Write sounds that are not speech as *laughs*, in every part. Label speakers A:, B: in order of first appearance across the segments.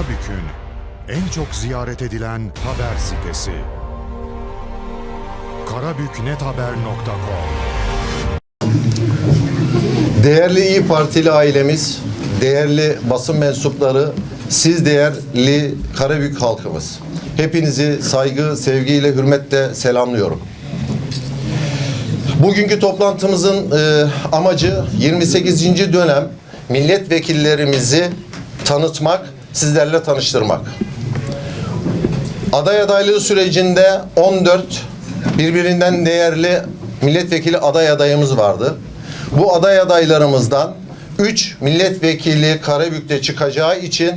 A: Karabük'ün en çok ziyaret edilen haber sitesi. karabüknethaber.com
B: Değerli İyi Partili ailemiz, değerli basın mensupları, siz değerli Karabük halkımız. Hepinizi saygı, sevgiyle, hürmetle selamlıyorum. Bugünkü toplantımızın e, amacı 28. dönem milletvekillerimizi tanıtmak, sizlerle tanıştırmak. Aday adaylığı sürecinde 14 birbirinden değerli milletvekili aday adayımız vardı. Bu aday adaylarımızdan 3 milletvekili Karabük'te çıkacağı için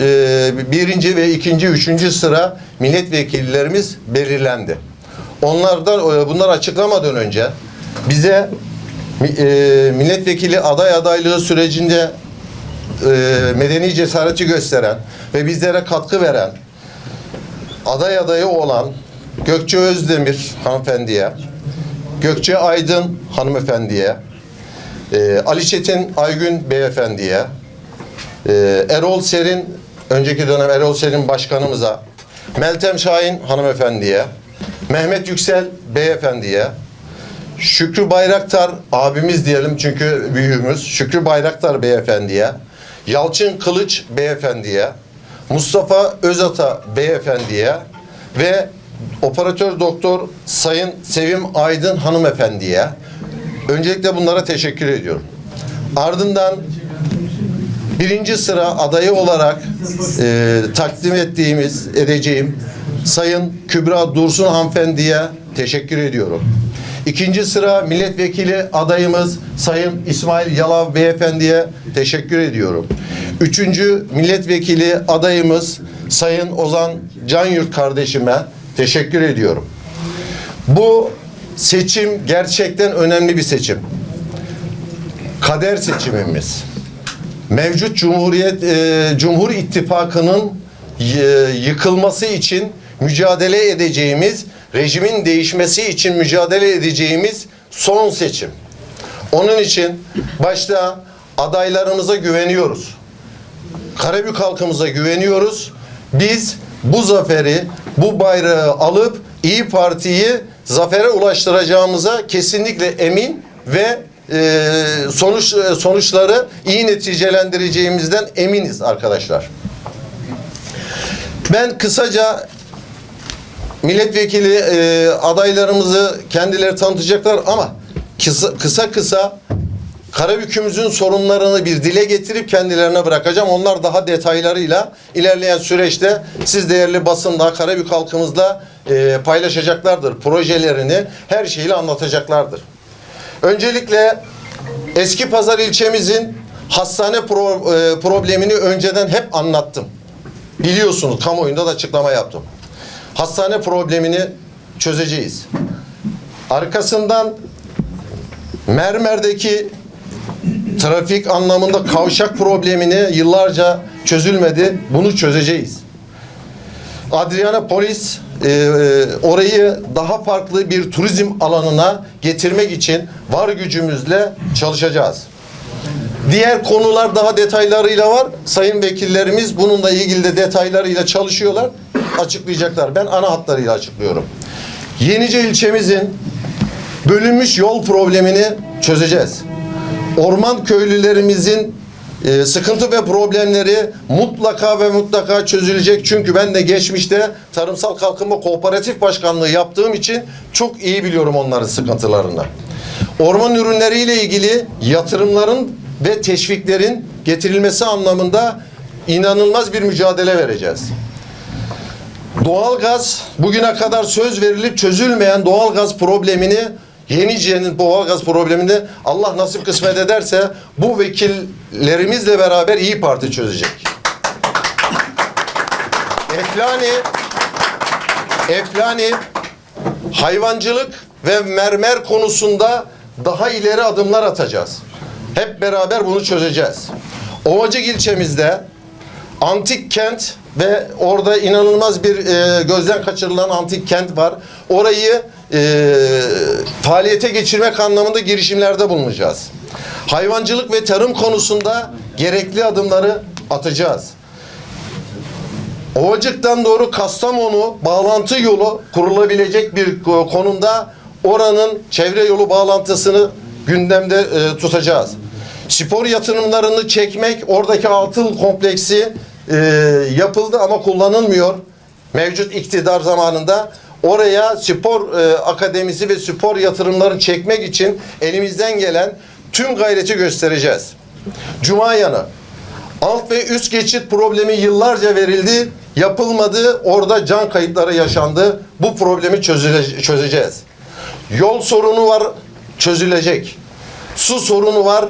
B: e, birinci ve ikinci, üçüncü sıra milletvekillerimiz belirlendi. Onlardan e, bunlar açıklamadan önce bize e, milletvekili aday adaylığı sürecinde e, medeni cesareti gösteren ve bizlere katkı veren aday adayı olan Gökçe Özdemir hanımefendiye, Gökçe Aydın hanımefendiye, e, Ali Çetin Aygün beyefendiye, e, Erol Serin, önceki dönem Erol Serin başkanımıza, Meltem Şahin hanımefendiye, Mehmet Yüksel beyefendiye, Şükrü Bayraktar abimiz diyelim çünkü büyüğümüz Şükrü Bayraktar beyefendiye, Yalçın Kılıç beyefendiye, Mustafa Özata beyefendiye ve operatör doktor Sayın Sevim Aydın hanımefendiye öncelikle bunlara teşekkür ediyorum. Ardından birinci sıra adayı olarak e, takdim ettiğimiz, edeceğim Sayın Kübra Dursun hanımefendiye teşekkür ediyorum. İkinci sıra milletvekili adayımız Sayın İsmail Yalav beyefendiye teşekkür ediyorum. Üçüncü milletvekili adayımız Sayın Ozan Canyurt kardeşime teşekkür ediyorum. Bu seçim gerçekten önemli bir seçim. Kader seçimimiz mevcut Cumhuriyet e, Cumhur İttifakı'nın y- yıkılması için mücadele edeceğimiz, rejimin değişmesi için mücadele edeceğimiz son seçim. Onun için başta adaylarımıza güveniyoruz. Karabük halkımıza güveniyoruz. Biz bu zaferi, bu bayrağı alıp İyi Parti'yi zafere ulaştıracağımıza kesinlikle emin ve e, sonuç e, sonuçları iyi neticelendireceğimizden eminiz arkadaşlar. Ben kısaca milletvekili e, adaylarımızı kendileri tanıtacaklar ama kısa kısa, kısa Karabük'ümüzün sorunlarını bir dile getirip kendilerine bırakacağım. Onlar daha detaylarıyla ilerleyen süreçte siz değerli basında Karabük halkımızla e, paylaşacaklardır. Projelerini her şeyle anlatacaklardır. Öncelikle Eski Pazar ilçemizin hastane pro- e, problemini önceden hep anlattım. Biliyorsunuz kamuoyunda da açıklama yaptım. Hastane problemini çözeceğiz. Arkasından Mermer'deki trafik anlamında kavşak problemini yıllarca çözülmedi. Bunu çözeceğiz. Adriana Polis e, e, orayı daha farklı bir turizm alanına getirmek için var gücümüzle çalışacağız. Diğer konular daha detaylarıyla var. Sayın vekillerimiz bununla ilgili de detaylarıyla çalışıyorlar. Açıklayacaklar. Ben ana hatlarıyla açıklıyorum. Yenice ilçemizin bölünmüş yol problemini çözeceğiz. Orman köylülerimizin e, sıkıntı ve problemleri mutlaka ve mutlaka çözülecek. Çünkü ben de geçmişte Tarımsal Kalkınma Kooperatif Başkanlığı yaptığım için çok iyi biliyorum onların sıkıntılarını. Orman ürünleriyle ilgili yatırımların ve teşviklerin getirilmesi anlamında inanılmaz bir mücadele vereceğiz. Doğalgaz bugüne kadar söz verilip çözülmeyen doğalgaz problemini Yenice'nin doğalgaz problemini Allah nasip kısmet ederse bu vekillerimizle beraber İyi Parti çözecek. Eflani Eflani hayvancılık ve mermer konusunda daha ileri adımlar atacağız. Hep beraber bunu çözeceğiz. Ovacık ilçemizde antik kent ve orada inanılmaz bir e, gözden kaçırılan antik kent var. Orayı e, faaliyete geçirmek anlamında girişimlerde bulunacağız. Hayvancılık ve tarım konusunda gerekli adımları atacağız. Ovacık'tan doğru Kastamonu bağlantı yolu kurulabilecek bir konumda oranın çevre yolu bağlantısını gündemde e, tutacağız. Spor yatırımlarını çekmek, oradaki altın kompleksi e, yapıldı ama kullanılmıyor. Mevcut iktidar zamanında oraya spor e, akademisi ve spor yatırımlarını çekmek için elimizden gelen tüm gayreti göstereceğiz. Cuma yanı alt ve üst geçit problemi yıllarca verildi, yapılmadı, orada can kayıpları yaşandı. Bu problemi çözüle- çözeceğiz. Yol sorunu var, çözülecek. Su sorunu var,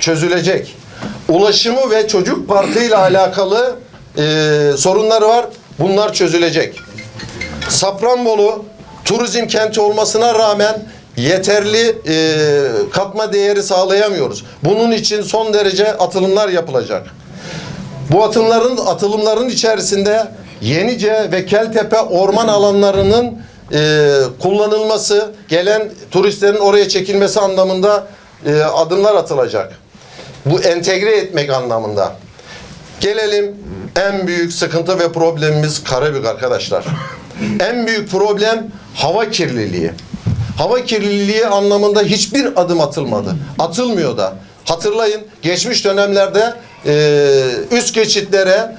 B: çözülecek. Ulaşımı ve çocuk parkıyla alakalı e, sorunları var, bunlar çözülecek. Safranbolu turizm kenti olmasına rağmen yeterli e, katma değeri sağlayamıyoruz. Bunun için son derece atılımlar yapılacak. Bu atımların atılımların içerisinde Yenice ve Keltepe orman alanlarının e, kullanılması, gelen turistlerin oraya çekilmesi anlamında e, adımlar atılacak. Bu entegre etmek anlamında. Gelelim en büyük sıkıntı ve problemimiz Karabük arkadaşlar. En büyük problem hava kirliliği. Hava kirliliği anlamında hiçbir adım atılmadı. Atılmıyor da. Hatırlayın geçmiş dönemlerde e, üst geçitlere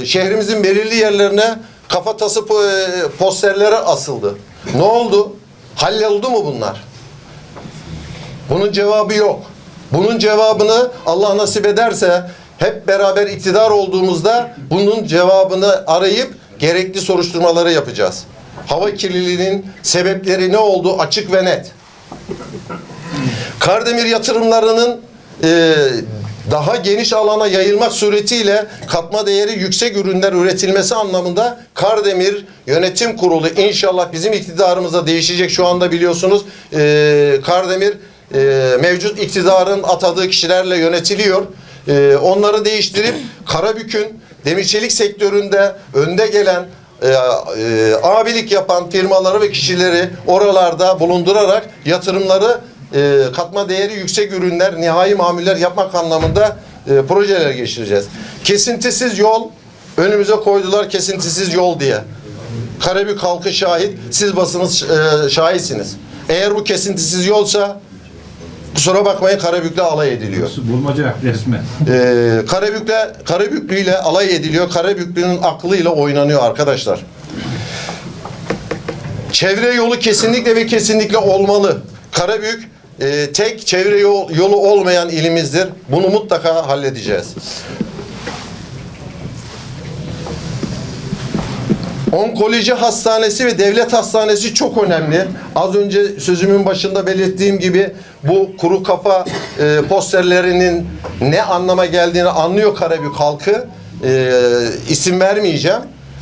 B: e, şehrimizin belirli yerlerine kafatası e, posterleri asıldı. Ne oldu? Halloldu mu bunlar? Bunun cevabı yok. Bunun cevabını Allah nasip ederse hep beraber iktidar olduğumuzda bunun cevabını arayıp gerekli soruşturmaları yapacağız. Hava kirliliğinin sebepleri ne oldu açık ve net. Kardemir yatırımlarının e, daha geniş alana yayılmak suretiyle katma değeri yüksek ürünler üretilmesi anlamında Kardemir Yönetim Kurulu inşallah bizim iktidarımızda değişecek şu anda biliyorsunuz e, Kardemir mevcut iktidarın atadığı kişilerle yönetiliyor. E, onları değiştirip Karabük'ün demir çelik sektöründe önde gelen e, e, abilik yapan firmaları ve kişileri oralarda bulundurarak yatırımları e, katma değeri yüksek ürünler, nihai mamuller yapmak anlamında e, projeler geçireceğiz. Kesintisiz yol önümüze koydular kesintisiz yol diye. Karabük halkı şahit, siz basınız e, şahitsiniz. Eğer bu kesintisiz yolsa kusura bakmayın Karabük'le alay ediliyor.
C: Bulmaca resmen.
B: Ee, Karabük'le Karabüklü ile alay ediliyor. Karabüklü'nün aklıyla oynanıyor arkadaşlar. Çevre yolu kesinlikle ve kesinlikle olmalı. Karabük e, tek çevre yol- yolu olmayan ilimizdir. Bunu mutlaka halledeceğiz. Onkoloji hastanesi ve devlet hastanesi çok önemli. Az önce sözümün başında belirttiğim gibi bu kuru kafa e, posterlerinin ne anlama geldiğini anlıyor Karabük halkı. E, isim vermeyeceğim.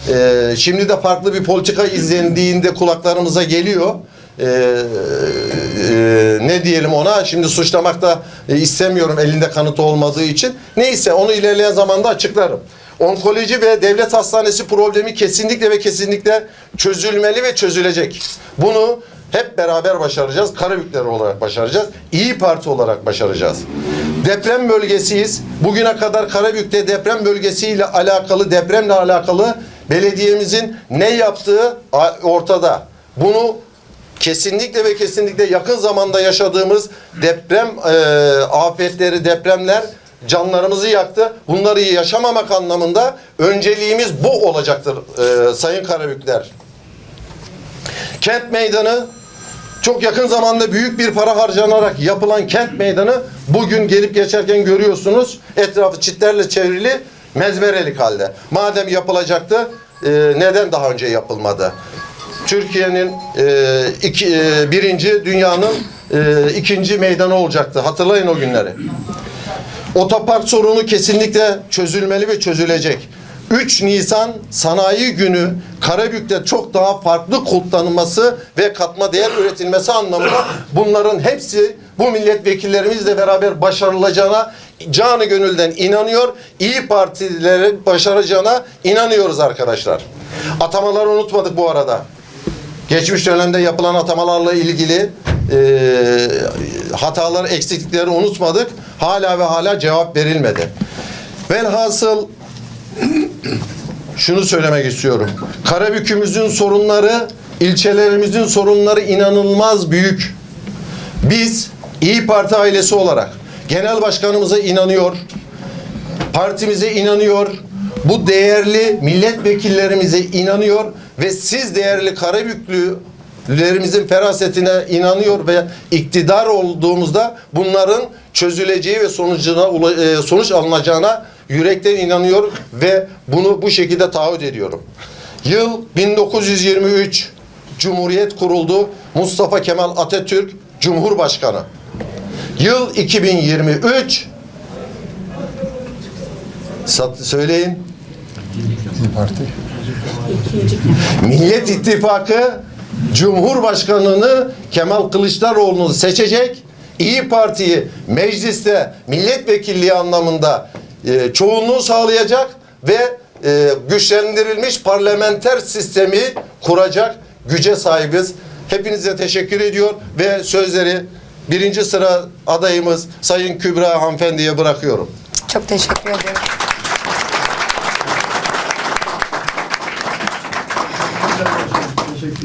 B: E, şimdi de farklı bir politika izlendiğinde kulaklarımıza geliyor. E, e, ne diyelim ona şimdi suçlamak da e, istemiyorum elinde kanıtı olmadığı için. Neyse onu ilerleyen zamanda açıklarım. Onkoloji ve devlet hastanesi problemi kesinlikle ve kesinlikle çözülmeli ve çözülecek. Bunu hep beraber başaracağız. Karabükler olarak başaracağız. İyi Parti olarak başaracağız. Deprem bölgesiyiz. Bugüne kadar Karabük'te deprem bölgesiyle alakalı, depremle alakalı belediyemizin ne yaptığı ortada. Bunu kesinlikle ve kesinlikle yakın zamanda yaşadığımız deprem e, afetleri, depremler canlarımızı yaktı. Bunları yaşamamak anlamında önceliğimiz bu olacaktır e, Sayın Karabükler. Kent meydanı çok yakın zamanda büyük bir para harcanarak yapılan kent meydanı bugün gelip geçerken görüyorsunuz. Etrafı çitlerle çevrili mezmerelik halde. Madem yapılacaktı e, neden daha önce yapılmadı? Türkiye'nin e, iki, e, birinci, dünyanın e, ikinci meydanı olacaktı. Hatırlayın o günleri. Otopark sorunu kesinlikle çözülmeli ve çözülecek. 3 Nisan Sanayi Günü Karabük'te çok daha farklı kutlanılması ve katma değer üretilmesi anlamında bunların hepsi bu milletvekillerimizle beraber başarılacağına canı gönülden inanıyor. İyi partilerin başaracağına inanıyoruz arkadaşlar. Atamaları unutmadık bu arada. Geçmiş dönemde yapılan atamalarla ilgili e, hataları, eksiklikleri unutmadık. Hala ve hala cevap verilmedi. Velhasıl şunu söylemek istiyorum. Karabük'ümüzün sorunları, ilçelerimizin sorunları inanılmaz büyük. Biz İyi Parti ailesi olarak genel başkanımıza inanıyor, partimize inanıyor, bu değerli milletvekillerimize inanıyor ve siz değerli Karabüklülerimizin ferasetine inanıyor ve iktidar olduğumuzda bunların çözüleceği ve sonucuna e, sonuç alınacağına yürekten inanıyor ve bunu bu şekilde taahhüt ediyorum. Yıl 1923 Cumhuriyet kuruldu. Mustafa Kemal Atatürk Cumhurbaşkanı. Yıl 2023 Sat, söyleyin. Millet İttifakı Cumhurbaşkanını Kemal Kılıçdaroğlu'nu seçecek. İyi Parti'yi mecliste milletvekilliği anlamında e, çoğunluğu sağlayacak ve e, güçlendirilmiş parlamenter sistemi kuracak güce sahibiz. Hepinize teşekkür ediyor ve sözleri birinci sıra adayımız Sayın Kübra hanımefendiye bırakıyorum.
C: Çok teşekkür ederim.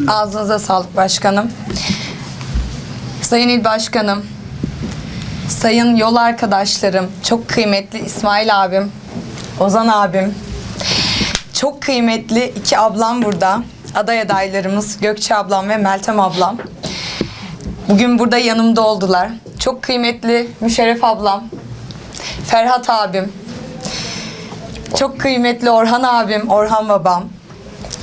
C: Ağzınıza sağlık başkanım. Sayın İl Başkanım, sayın yol arkadaşlarım, çok kıymetli İsmail abim, Ozan abim, çok kıymetli iki ablam burada. Aday adaylarımız Gökçe ablam ve Meltem ablam. Bugün burada yanımda oldular. Çok kıymetli Müşerref ablam, Ferhat abim, çok kıymetli Orhan abim, Orhan babam.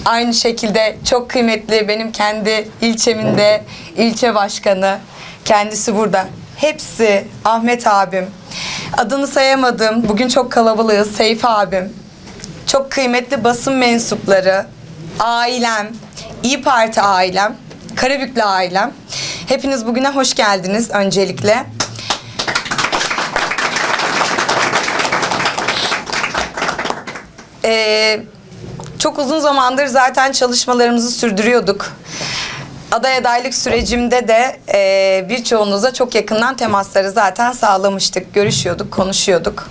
C: Aynı şekilde çok kıymetli benim kendi ilçemin de ilçe başkanı. Kendisi burada. Hepsi Ahmet abim. Adını sayamadım. Bugün çok kalabalığız. Seyfi abim. Çok kıymetli basın mensupları, ailem, İyi Parti ailem, Karabüklü ailem. Hepiniz bugüne hoş geldiniz öncelikle. Ee, çok uzun zamandır zaten çalışmalarımızı sürdürüyorduk. Aday adaylık sürecimde de e, birçoğunuzla çok yakından temasları zaten sağlamıştık. Görüşüyorduk, konuşuyorduk.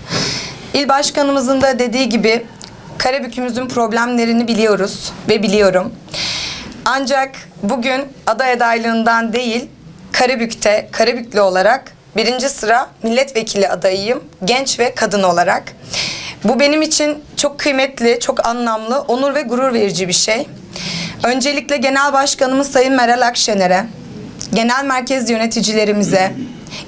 C: İl başkanımızın da dediği gibi Karabük'ümüzün problemlerini biliyoruz ve biliyorum. Ancak bugün aday adaylığından değil, Karabük'te, Karabüklü olarak birinci sıra milletvekili adayıyım, genç ve kadın olarak. Bu benim için çok kıymetli, çok anlamlı, onur ve gurur verici bir şey. Öncelikle Genel Başkanımız Sayın Meral Akşener'e, genel merkez yöneticilerimize,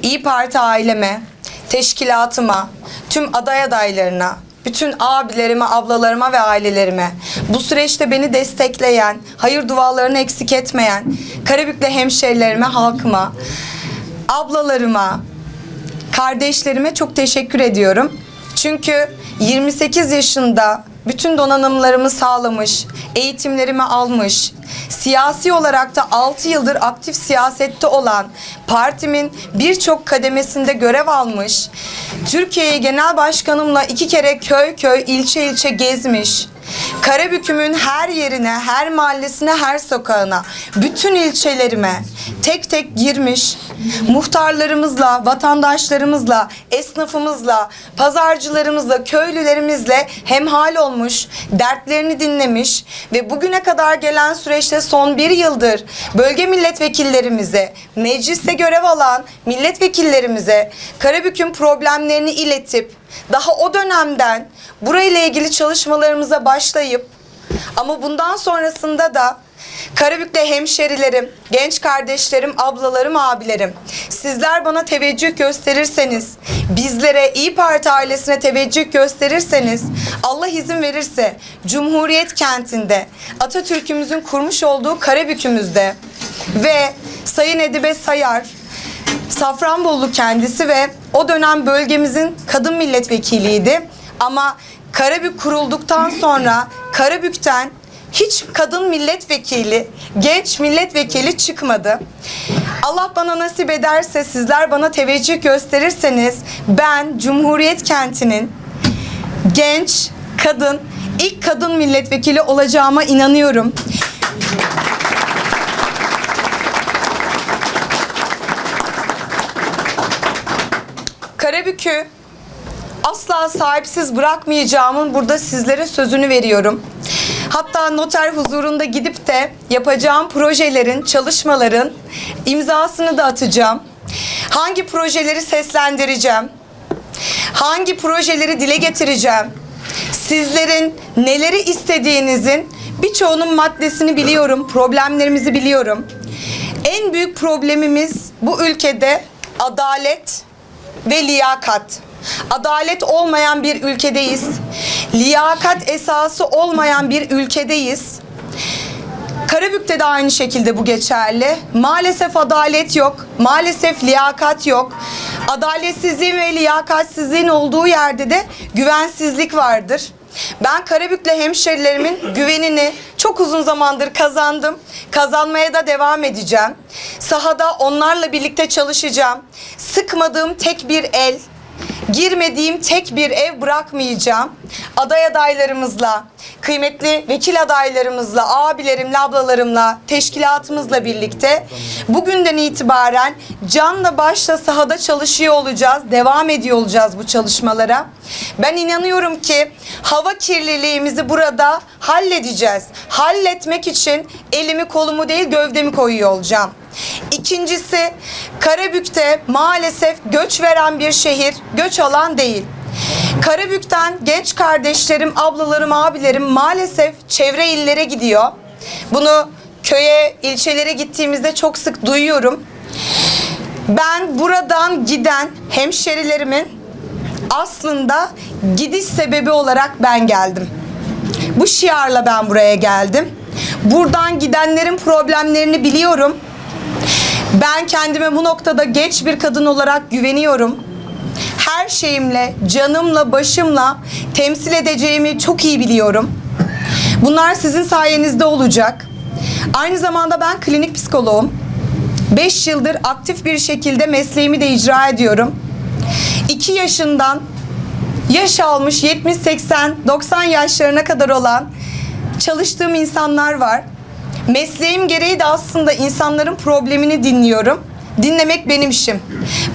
C: İyi Parti aileme, teşkilatıma, tüm aday adaylarına, bütün abilerime, ablalarıma ve ailelerime, bu süreçte beni destekleyen, hayır dualarını eksik etmeyen, Karabük'le hemşerilerime, halkıma, ablalarıma, kardeşlerime çok teşekkür ediyorum. Çünkü 28 yaşında bütün donanımlarımı sağlamış, eğitimlerimi almış, siyasi olarak da 6 yıldır aktif siyasette olan partimin birçok kademesinde görev almış, Türkiye'yi genel başkanımla iki kere köy köy, ilçe ilçe gezmiş, Karabüküm'ün her yerine, her mahallesine, her sokağına, bütün ilçelerime tek tek girmiş, muhtarlarımızla, vatandaşlarımızla, esnafımızla, pazarcılarımızla, köylülerimizle hemhal olmuş, dertlerini dinlemiş ve bugüne kadar gelen süreçte son bir yıldır bölge milletvekillerimize, mecliste görev alan milletvekillerimize Karabük'ün problemlerini iletip daha o dönemden burayla ilgili çalışmalarımıza başlayıp ama bundan sonrasında da Karabük'le hemşerilerim, genç kardeşlerim, ablalarım, abilerim. Sizler bana teveccüh gösterirseniz, bizlere İyi Parti ailesine teveccüh gösterirseniz, Allah izin verirse Cumhuriyet kentinde Atatürk'ümüzün kurmuş olduğu Karabük'ümüzde ve Sayın Edibe Sayar, Safranbolu kendisi ve o dönem bölgemizin kadın milletvekiliydi. Ama Karabük kurulduktan sonra Karabük'ten hiç kadın milletvekili, genç milletvekili çıkmadı. Allah bana nasip ederse sizler bana teveccüh gösterirseniz ben Cumhuriyet kentinin genç, kadın, ilk kadın milletvekili olacağıma inanıyorum. Karabük'ü asla sahipsiz bırakmayacağımın burada sizlere sözünü veriyorum. Hatta noter huzurunda gidip de yapacağım projelerin, çalışmaların imzasını da atacağım. Hangi projeleri seslendireceğim? Hangi projeleri dile getireceğim? Sizlerin neleri istediğinizin birçoğunun maddesini biliyorum, problemlerimizi biliyorum. En büyük problemimiz bu ülkede adalet ve liyakat. Adalet olmayan bir ülkedeyiz. Liyakat esası olmayan bir ülkedeyiz. Karabük'te de aynı şekilde bu geçerli. Maalesef adalet yok. Maalesef liyakat yok. Adaletsizliğin ve liyakatsizliğin olduğu yerde de güvensizlik vardır. Ben Karabük'le hemşerilerimin güvenini çok uzun zamandır kazandım. Kazanmaya da devam edeceğim. Sahada onlarla birlikte çalışacağım. Sıkmadığım tek bir el, girmediğim tek bir ev bırakmayacağım. Aday adaylarımızla, kıymetli vekil adaylarımızla, abilerimle, ablalarımla, teşkilatımızla birlikte bugünden itibaren canla başla sahada çalışıyor olacağız, devam ediyor olacağız bu çalışmalara. Ben inanıyorum ki hava kirliliğimizi burada halledeceğiz. Halletmek için elimi kolumu değil gövdemi koyuyor olacağım. İkincisi Karabük'te maalesef göç veren bir şehir, göç alan değil. Karabük'ten genç kardeşlerim, ablalarım, abilerim maalesef çevre illere gidiyor. Bunu köye, ilçelere gittiğimizde çok sık duyuyorum. Ben buradan giden hemşerilerimin aslında gidiş sebebi olarak ben geldim. Bu şiarla ben buraya geldim. Buradan gidenlerin problemlerini biliyorum. Ben kendime bu noktada geç bir kadın olarak güveniyorum. Her şeyimle, canımla, başımla temsil edeceğimi çok iyi biliyorum. Bunlar sizin sayenizde olacak. Aynı zamanda ben klinik psikoloğum. 5 yıldır aktif bir şekilde mesleğimi de icra ediyorum. 2 yaşından yaş almış 70, 80, 90 yaşlarına kadar olan çalıştığım insanlar var. Mesleğim gereği de aslında insanların problemini dinliyorum. Dinlemek benim işim.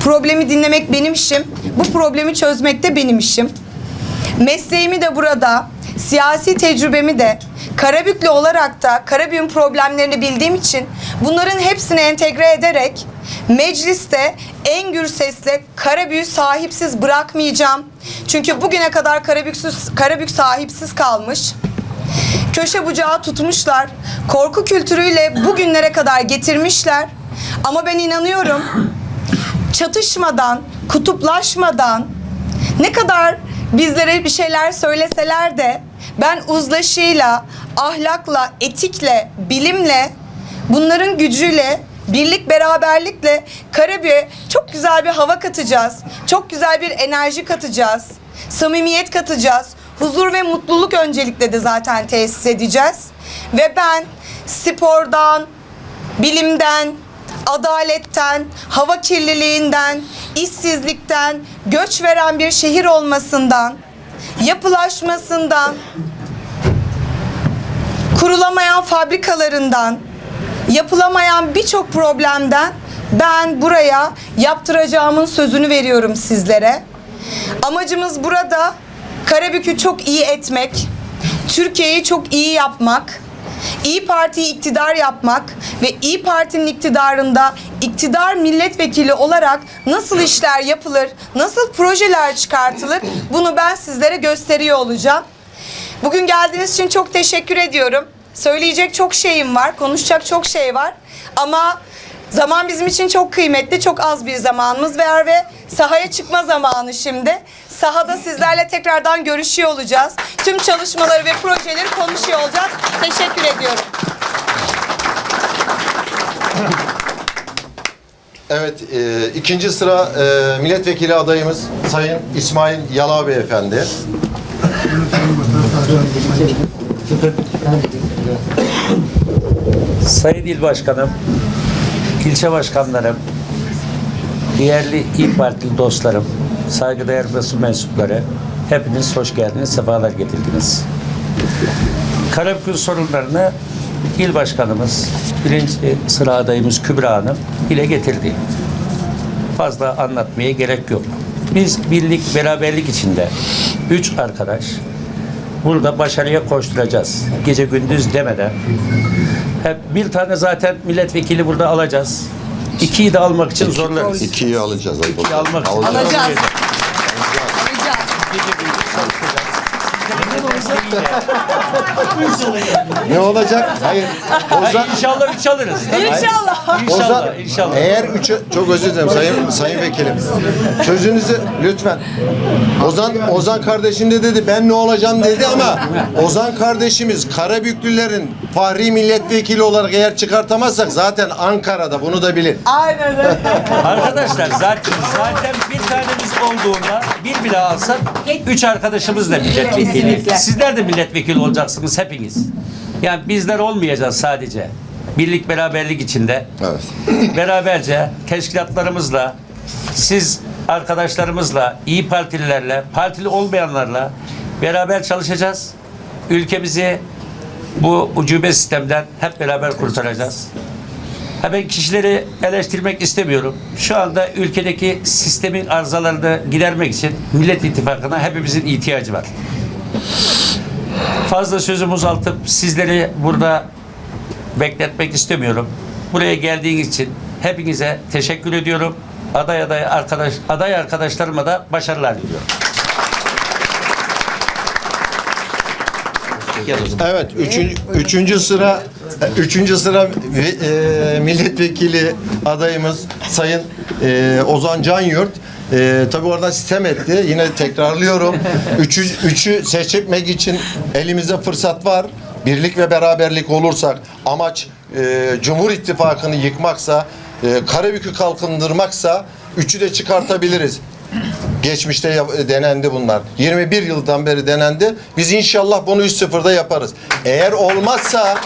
C: Problemi dinlemek benim işim. Bu problemi çözmek de benim işim. Mesleğimi de burada, siyasi tecrübemi de Karabüklü olarak da Karabük'ün problemlerini bildiğim için bunların hepsini entegre ederek mecliste en gür sesle Karabük'ü sahipsiz bırakmayacağım. Çünkü bugüne kadar Karabüksüz, Karabük sahipsiz kalmış köşe bucağı tutmuşlar. Korku kültürüyle bugünlere kadar getirmişler. Ama ben inanıyorum çatışmadan, kutuplaşmadan ne kadar bizlere bir şeyler söyleseler de ben uzlaşıyla, ahlakla, etikle, bilimle bunların gücüyle birlik beraberlikle Karabük'e çok güzel bir hava katacağız. Çok güzel bir enerji katacağız. Samimiyet katacağız. Huzur ve mutluluk öncelikle de zaten tesis edeceğiz. Ve ben spordan, bilimden, adaletten, hava kirliliğinden, işsizlikten, göç veren bir şehir olmasından, yapılaşmasından, kurulamayan fabrikalarından, yapılamayan birçok problemden ben buraya yaptıracağımın sözünü veriyorum sizlere. Amacımız burada Karabük'ü çok iyi etmek, Türkiye'yi çok iyi yapmak, İyi Parti'yi iktidar yapmak ve İyi Parti'nin iktidarında iktidar milletvekili olarak nasıl işler yapılır, nasıl projeler çıkartılır bunu ben sizlere gösteriyor olacağım. Bugün geldiğiniz için çok teşekkür ediyorum. Söyleyecek çok şeyim var, konuşacak çok şey var. Ama zaman bizim için çok kıymetli, çok az bir zamanımız var ve sahaya çıkma zamanı şimdi. Sahada sizlerle tekrardan görüşüyor olacağız. Tüm çalışmaları ve projeleri konuşuyor olacağız. Teşekkür ediyorum.
B: Evet, e, ikinci sıra e, milletvekili adayımız Sayın İsmail Yala Beyefendi.
D: Sayın İl Başkanım, ilçe başkanlarım, değerli İYİ Partili dostlarım, saygıdeğer basın mensupları, hepiniz hoş geldiniz, sefalar getirdiniz. Karabük'ün sorunlarını İl Başkanımız, birinci sıra adayımız Kübra Hanım dile getirdi. Fazla anlatmaya gerek yok. Biz birlik, beraberlik içinde üç arkadaş burada başarıya koşturacağız. Gece gündüz demeden. Hep bir tane zaten milletvekili burada alacağız. İkiyi de almak için zorlarız.
B: İkiyi alacağız.
D: İkiyi almak için.
C: Alacağız. Alacağız.
D: Gece
B: Ne olacak? Hayır. Ozan,
D: İnşallah üç alırız.
C: İnşallah.
D: İnşallah,
B: Ozan,
D: inşallah.
B: eğer üçü, çok özür dilerim sayın, sayın vekilim. Sözünüzü lütfen. Ozan, Ozan kardeşim de dedi ben ne olacağım dedi ama Ozan kardeşimiz Karabüklülerin Fahri Milletvekili olarak eğer çıkartamazsak zaten Ankara'da bunu da bilin.
C: Aynen öyle.
D: Arkadaşlar zaten zaten bir tanemiz olduğunda bir bile alsak üç arkadaşımız da milletvekili.
C: Kesinlikle.
D: Sizler de milletvekili olacaksınız hepiniz. Yani bizler olmayacağız sadece. Birlik beraberlik içinde.
B: Evet.
D: Beraberce teşkilatlarımızla siz arkadaşlarımızla, iyi partililerle, partili olmayanlarla beraber çalışacağız. Ülkemizi bu ucube sistemden hep beraber kurtaracağız. Ha ben kişileri eleştirmek istemiyorum. Şu anda ülkedeki sistemin arızalarını gidermek için Millet İttifakı'na hepimizin ihtiyacı var. Fazla sözüm uzaltıp sizleri burada bekletmek istemiyorum. Buraya geldiğiniz için hepinize teşekkür ediyorum. Aday aday arkadaş aday arkadaşlarıma da başarılar diliyorum.
B: Evet, üçüncü, üçüncü sıra üçüncü sıra e, milletvekili adayımız Sayın e, Ozan Canyurt. E, tabii oradan sistem etti. Yine tekrarlıyorum. *laughs* Üçü, üçü seçmek için elimizde fırsat var. Birlik ve beraberlik olursak amaç e, Cumhur İttifakı'nı yıkmaksa, e, Karabük'ü kalkındırmaksa üçü de çıkartabiliriz. Geçmişte denendi bunlar. 21 yıldan beri denendi. Biz inşallah bunu 3-0'da yaparız. Eğer olmazsa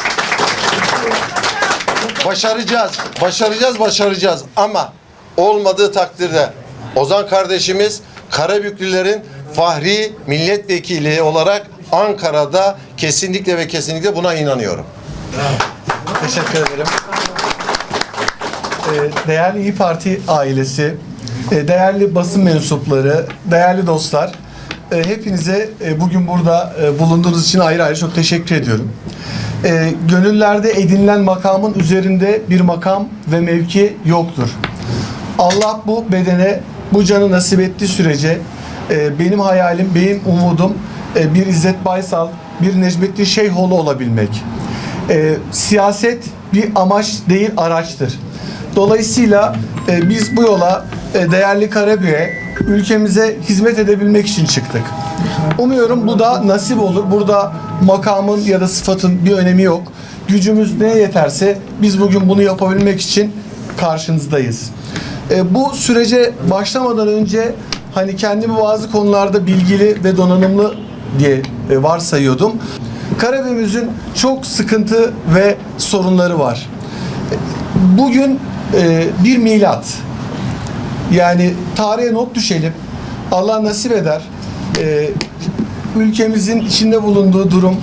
B: başaracağız. Başaracağız, başaracağız. Ama olmadığı takdirde Ozan kardeşimiz Karabüklülerin Fahri milletvekili olarak Ankara'da kesinlikle ve kesinlikle buna inanıyorum.
E: Teşekkür ederim. Ee, Değerli İyi Parti ailesi, e, değerli basın mensupları, değerli dostlar, e, hepinize e, bugün burada bulunduğunuz için ayrı ayrı çok teşekkür ediyorum. Gönüllerde edinilen makamın üzerinde bir makam ve mevki yoktur. Allah bu bedene, bu canı nasip ettiği sürece e, benim hayalim, benim umudum e, bir İzzet Baysal, bir Necmettin Şeyhoğlu olabilmek. E, siyaset bir amaç değil araçtır. Dolayısıyla e, biz bu yola e, değerli Karabük'e, ülkemize hizmet edebilmek için çıktık. Umuyorum bu da nasip olur. Burada makamın ya da sıfatın bir önemi yok. Gücümüz neye yeterse biz bugün bunu yapabilmek için karşınızdayız. E, bu sürece başlamadan önce hani kendimi bazı konularda bilgili ve donanımlı diye e, varsayıyordum. Karabük'ümüzün çok sıkıntı ve sorunları var. Bugün e, bir milat. Yani tarihe not düşelim. Allah nasip eder. E, ülkemizin içinde bulunduğu durum,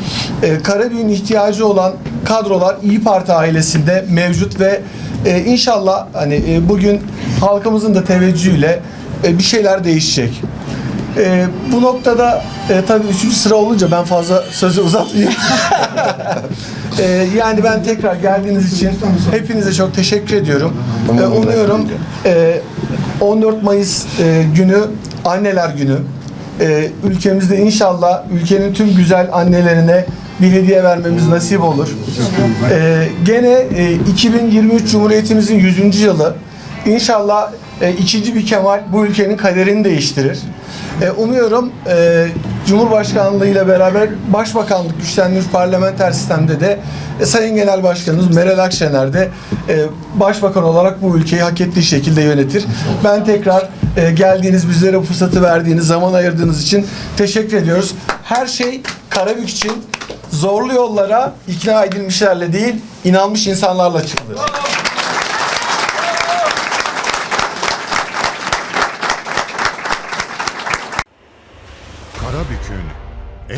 E: e, Karabük'ün ihtiyacı olan kadrolar İyi Parti ailesinde mevcut ve e, inşallah hani e, bugün halkımızın da teveccühüyle e, bir şeyler değişecek. E, bu noktada e, tabii üçüncü sıra olunca ben fazla sözü uzatmayayım. *laughs* E, yani ben tekrar geldiğiniz için hepinize çok teşekkür ediyorum. E, umuyorum e, 14 Mayıs e, günü Anneler Günü. E, ülkemizde inşallah ülkenin tüm güzel annelerine bir hediye vermemiz nasip olur. E, gene e, 2023 Cumhuriyetimizin 100. yılı. İnşallah e, ikinci bir Kemal bu ülkenin kaderini değiştirir. E, umuyorum e, Cumhurbaşkanlığı ile beraber Başbakanlık güçlendirilmiş parlamenter sistemde de e, Sayın Genel Başkanımız Meral Akşener de e, Başbakan olarak bu ülkeyi hak ettiği şekilde yönetir. Ben tekrar e, geldiğiniz, bizlere fırsatı verdiğiniz, zaman ayırdığınız için teşekkür ediyoruz. Her şey Karabük için zorlu yollara ikna edilmişlerle değil, inanmış insanlarla çıkılır.
A: Karabük'ün